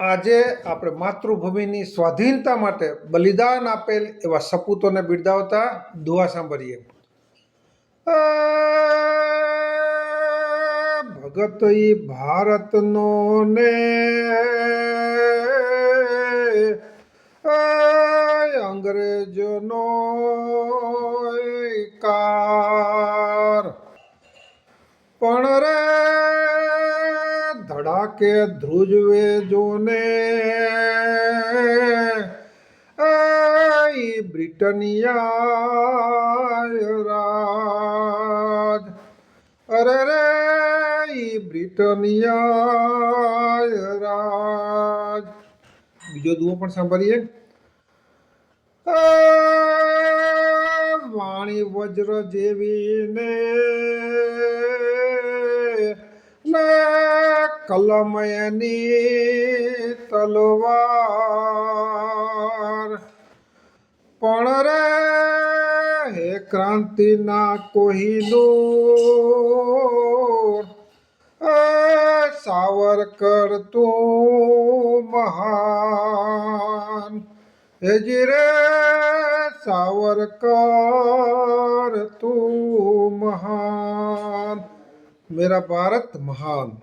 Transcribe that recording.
આજે આપણે માતૃભૂમિની સ્વાધીનતા માટે બલિદાન આપેલ એવા સપૂતોને બિરદાવતા દુઆ સાંભળીએ. ભગત ભારતનો ને. અંગ્રેજોનો કાર. પણ રે ધડાકે ધ્રુજવે જોને બ્રિટનિયા રાજ. અરે રે બ્રિટનિયા રાજ. બીજો દુઓ પણ સાંભળીએ. વાણી વજ્ર જેવી ને કલમ એની તલવાર. પણ રે, હે ક્રાંતિના કોહિનૂર સાવરકર તું મહાન. હેજી રે, સાવરકર તું મહાન. મેરા ભારત મહાન.